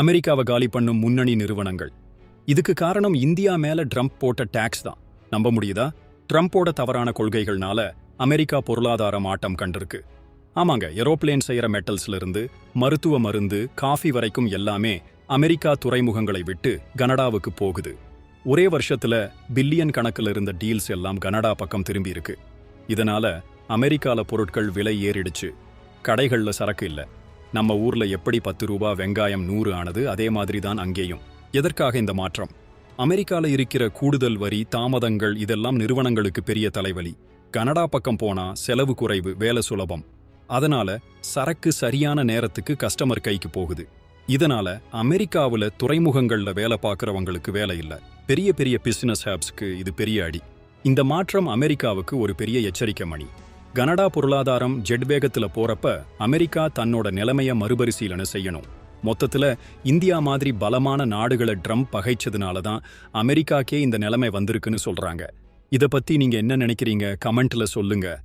அமெரிக்காவை காலி பண்ணும் முன்னணி நிறுவனங்கள். இதுக்கு காரணம் இந்தியா மேல ட்ரம்ப் போட்ட டாக்ஸ் தான். நம்ப முடியுதா? ட்ரம்ப்போட தவறான கொள்கைகள்னால அமெரிக்கா பொருளாதாரம் ஆட்டம் கண்டிருக்கு. ஆமாங்க ஏரோப்ளேன் செய்யற மெட்டல்ஸ்ல இருந்து மருத்துவ மருந்து காஃபி வரைக்கும் எல்லாமே அமெரிக்கா துறைமுகங்களை விட்டு கனடாவுக்கு போகுது. ஒரே வருஷத்துல பில்லியன் கணக்குல இருந்த டீல்ஸ் எல்லாம் கனடா பக்கம் திரும்பி இருக்கு. இதனால அமெரிக்கால பொருட்கள் விலை ஏறிடுச்சு. கடைகள்ல சரக்கு இல்ல. நம்ம ஊர்ல எப்படி பத்து ரூபா வெங்காயம் நூறு ஆனது அதே மாதிரி தான் அங்கேயும். எதற்காக இந்த மாற்றம்? அமெரிக்கால இருக்கிற கூடுதல் வரி தாமதங்கள் இதெல்லாம் நிறுவனங்களுக்கு பெரிய தலைவலி. கனடா பக்கம் போனா செலவு குறைவு வேலை சுலபம். அதனால சரக்கு சரியான நேரத்துக்கு கஸ்டமர் கைக்கு போகுது. இதனால அமெரிக்காவுல துறைமுகங்கள்ல வேலை பார்க்கறவங்களுக்கு வேலை இல்லை. பெரிய பெரிய பிசினஸ் ஹேப்ஸ்க்கு இது பெரிய அடி. இந்த மாற்றம் அமெரிக்காவுக்கு ஒரு பெரிய எச்சரிக்கை மணி. கனடா பொருளாதாரம் ஜெட் வேகத்துல போறப்ப அமெரிக்கா தன்னோட நிலைமைய மறுபரிசீலனை செய்யணும். மொத்தத்துல இந்தியா மாதிரி பலமான நாடுகளை ட்ரம்ப் பகைச்சதுனால தான் அமெரிக்காக்கே இந்த நிலைமை வந்திருக்குன்னு சொல்றாங்க. இத பத்தி நீங்க என்ன நினைக்கிறீங்க? கமெண்ட்ல சொல்லுங்க.